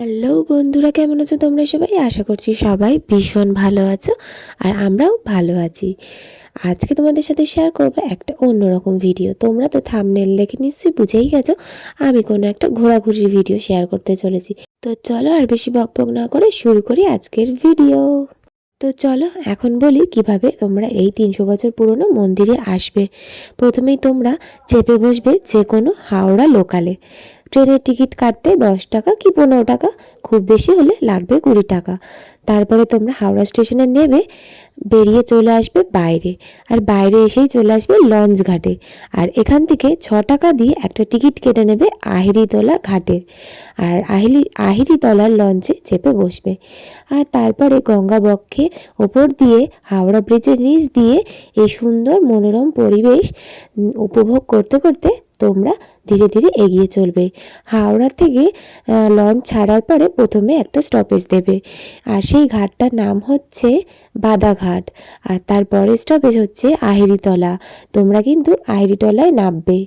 Hello বন্ধুরা, কেমন আছো তোমরা সবাই? আশা করছি সবাই ভীষণ ভালো আছো আর আমরাও ভালো আছি। আজকে তোমাদের সাথে শেয়ার করব একটা অন্যরকম ভিডিও তোমরা তো থামনেল দেখে নিশ্চয়ই বুঝেই গেছো, আমি কোনো একটা ঘোরাঘুরির ভিডিও শেয়ার করতে চলেছি। তো চলো আর বেশি বকবক না করে শুরু করি আজকের ভিডিও তো চলো এখন বলি কীভাবে তোমরা এই তিনশো বছর পুরনো মন্দিরে আসবে। প্রথমেই তোমরা চেপে বসবে যে কোনো হাওড়া লোকালে ট্রেনের টিকিট কাটতে দশ টাকা কি পনেরো টাকা? খুব বেশি হলে লাগবে কুড়ি টাকা। তারপরে তোমরা হাওড়া স্টেশনে নেবে, বেরিয়ে চলে আসবে বাইরে। আর বাইরে এসেই চলে আসবে লঞ্চ ঘাটে। আর এখান থেকে ছ টাকা দিয়ে একটা টিকিট কেটে নেবে আহিরিতলা ঘাটের আর আহিরি আহিরিতলার লঞ্চে চেপে বসবে। আর তারপরে গঙ্গা বক্ষে ওপর দিয়ে, হাওড়া ব্রিজের নিচ দিয়ে এই সুন্দর মনোরম পরিবেশ উপভোগ করতে করতে তোমরা ধীরে ধীরে এগিয়ে চলবে। হাওড়া থেকে লঞ্চ ছাড়ার পরে প্রথমে একটা স্টপেজ দেবে। আর সেই ঘাটটার নাম হচ্ছে বাদাঘাট। আর তারপরে স্টপেজ হচ্ছে আহিরিতলা। তোমরা কিন্তু আহিরিতলায় নামবে।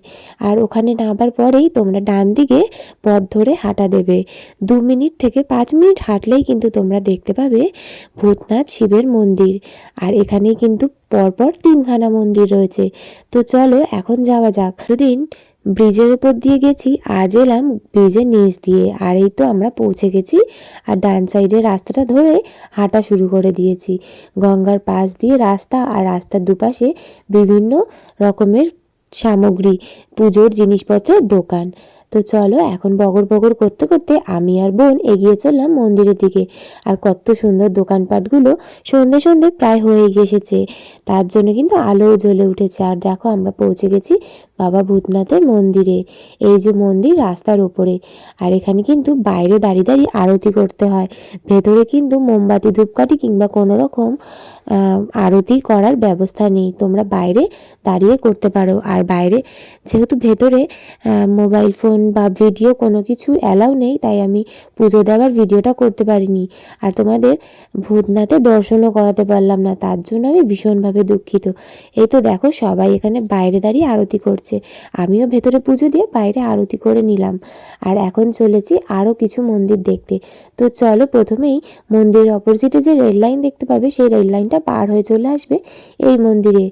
আর ওখানে নামার পরেই তোমরা ডান দিকে পথ ধরে হাঁটা দেবে। দু মিনিট থেকে পাঁচ মিনিট হাঁটলেই কিন্তু তোমরা দেখতে পাবে ভূতনাথ শিবের মন্দির। আর এখানেই কিন্তু পরপর তিনখানা মন্দির রয়েছে। তো চলো এখন যাওয়া যাক। দুদিন ব্রিজের উপর দিয়ে গেছি, আজ এলাম ব্রিজের নিচ দিয়ে, আর এই তো আমরা পৌঁছে গেছি, আর ডান সাইডের রাস্তাটা ধরে হাঁটা শুরু করে দিয়েছি। গঙ্গার পাশ দিয়ে রাস্তা আর রাস্তার দুপাশে বিভিন্ন রকমের সামগ্রী, পুজোর জিনিসপত্রের দোকান। তো চলো, এখন বগর বগর করতে করতে আমি আর বোন এগিয়ে চললাম মন্দিরের দিকে। আর কত সুন্দর দোকানপাটগুলো সন্ধে সন্ধে প্রায় হয়ে এসেছে। তার জন্য কিন্তু আলোও জ্বলে উঠেছে। আর দেখো, আমরা পৌঁছে গেছি বাবা ভূতনাথের মন্দিরে। এই যে মন্দির রাস্তার ওপরে আর এখানে কিন্তু বাইরে দাঁড়িয়ে দাঁড়িয়ে আরতি করতে হয়। ভেতরে কিন্তু মোমবাতি, ধূপকাঠি কিংবা কোনো রকম আরতি করার ব্যবস্থা নেই। তোমরা বাইরে দাঁড়িয়ে করতে পারো। আর বাইরে যেহেতু ভেতরে মোবাইল ফোন বা ভিডিও কোনো কিছু অ্যালাউ নেই, তাই আমি পুজো দেওয়ার ভিডিওটা করতে পারিনি। আর তোমাদের ভূতনাথে দর্শনও করাতে পারলাম না, তার জন্য আমি ভীষণভাবে দুঃখিত। এই তো দেখো, সবাই এখানে বাইরে দাঁড়িয়ে আরতি করছে। আমিও ভেতরে পুজো দিয়ে বাইরে আরতি করে নিলাম। আর এখন চলেছি আরও কিছু মন্দির দেখতে। তো চলো প্রথমেই মন্দিরের অপোজিটে যে রেল লাইন দেখতে পাবে, সেই রেল লাইনটা পার হয়ে চলে আসবে এই মন্দিরে।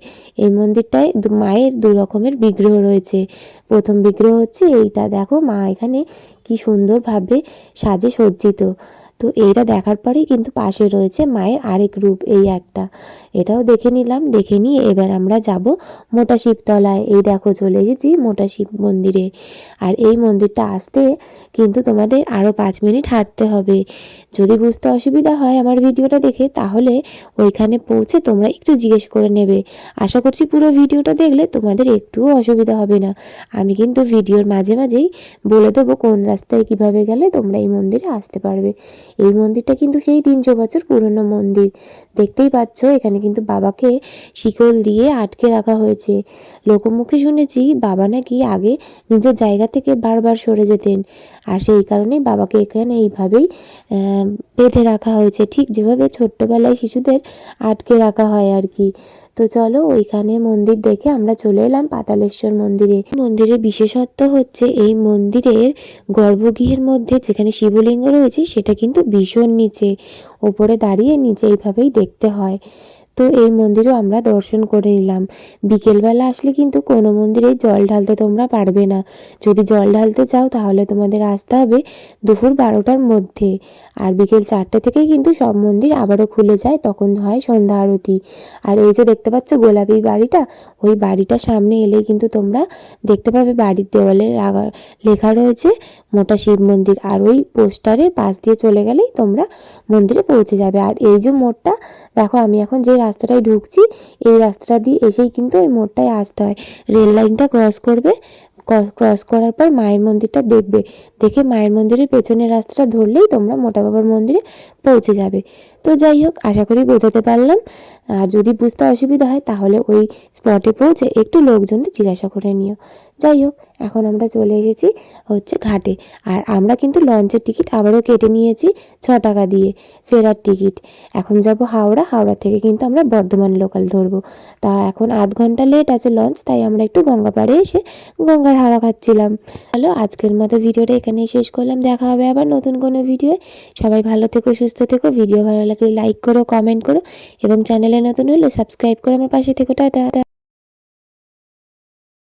এই মন্দিরটায় মায়ের দু রকমের বিগ্রহ রয়েছে। প্রথম বিগ্রহ হচ্ছে এইটা দেখো মা এখানে কি সুন্দরভাবে সাজে সজ্জিত। তো এইটা দেখার পরেই কিন্তু পাশে রয়েছে মায়ের আরেক রূপ, এই একটা। এটাও দেখে নিলাম, দেখে নিয়ে এবার আমরা যাব মোটা শিবতলায়। এই দেখো চলে এসেছি মোটা শিব মন্দিরে। আর এই মন্দিরটা আসতে কিন্তু তোমাদের আরও পাঁচ মিনিট হাঁটতে হবে। যদি বুঝতে অসুবিধা হয় আমার ভিডিওটা দেখে, তাহলে ওইখানে পৌঁছে তোমরা একটু জিজ্ঞেস করে নেবে। আশা করছি পুরো ভিডিওটা দেখলে তোমাদের একটুও অসুবিধা হবে না। আমি কিন্তু ভিডিওর মাঝে মাঝেই বলে দেবো কোন রাস্তায় কীভাবে গেলে তোমরা এই মন্দিরে আসতে পারবে। এই মন্দিরটা কিন্তু সেই তিনশো বছর পুরনো মন্দির। দেখতেই পাচ্ছ, এখানে কিন্তু বাবাকে শিকল দিয়ে আটকে রাখা হয়েছে। লোকমুখে শুনেছি বাবা নাকি আগে নিজের জায়গা থেকে বারবার সরে যেতেন। আর সেই কারণেই বাবাকে এখানে এইভাবেই বেঁধে রাখা হয়েছে। ঠিক যেভাবে ছোট্টবেলায় শিশুদের আটকে রাখা হয় আর কি। তো চলো ওইখানে মন্দির দেখে আমরা চলে এলাম পাতালেশ্বর মন্দিরে। মন্দিরের বিশেষত্ব হচ্ছে এই মন্দিরের গর্ভগৃহের মধ্যে যেখানে শিবলিঙ্গ রয়েছে, সেটা কিন্তু ভীষণ নিচে, ওপরে দাঁড়িয়ে নিচে এইভাবেই দেখতে হয়। তো এই মন্দিরও আমরা দর্শন করে নিলাম। বিকেলবেলা আসলে কিন্তু কোনো মন্দিরে জল ঢালতে তোমরা পারবে না। যদি জল ঢালতে চাও তাহলে তোমাদের আসতে হবে দুপুর বারোটার মধ্যে। আর বিকেল চারটে থেকেই কিন্তু সব মন্দির আবারও খুলে যায়, তখন হয় সন্ধ্যা আরতি। আর এই যে দেখতে পাচ্ছ গোলাপি বাড়িটা, ওই বাড়িটার সামনে এলেই কিন্তু তোমরা দেখতে পাবে বাড়ির দেওয়ালে লেখা রয়েছে মোটা শিব মন্দির। আর ওই পোস্টারের পাশ দিয়ে চলে গেলেই তোমরা মন্দিরে পৌঁছে যাবে। আর এই যে মোড়টা, দেখো আমি এখন যে রাস্তাটায় ঢুকছি, এই রাস্তাটা দিয়ে এসেই কিন্তু ওই মোড়টায় আসতে হয়। রেল লাইনটা ক্রস করবে ক্রস করার পর মায়ের মন্দিরটা দেখবে। দেখে মায়ের মন্দিরের পেছনের রাস্তাটা ধরলেই তোমরা মোটা বাবার মন্দিরে পৌঁছে যাবে। তো যাই হোক, আশা করি বোঝাতে পারলাম। আর যদি বুঝতে অসুবিধা হয়, তাহলে ওই স্পটে পৌঁছে একটু লোকজনদের জিজ্ঞাসা করে নিও। যাই হোক, এখন আমরা চলে এসেছি হচ্ছে ঘাটে। আর আমরা কিন্তু লঞ্চের টিকিট আবারও কেটে নিয়েছি ছ টাকা দিয়ে ফেরার টিকিট। এখন যাব হাওড়া। হাওড়া থেকে কিন্তু আমরা বর্ধমান লোকাল ধরবো। তা এখন আধ ঘণ্টা লেট আছে লঞ্চ, তাই আমরা একটু গঙ্গা পাড়ে এসে গঙ্গার হাওয়া খাচ্ছিলাম। হ্যালো আজকের মতো ভিডিওটা এখানেই শেষ করলাম। দেখা হবে আবার নতুন কোনো ভিডিও সবাই ভালো থেকো সুস্থ থেকো ভিডিও ভালো লাগলে লাইক করো কমেন্ট করো, এবং চ্যানেলে নতুন হলে সাবস্ক্রাইব করে আমার পাশে থেকো, টাটা।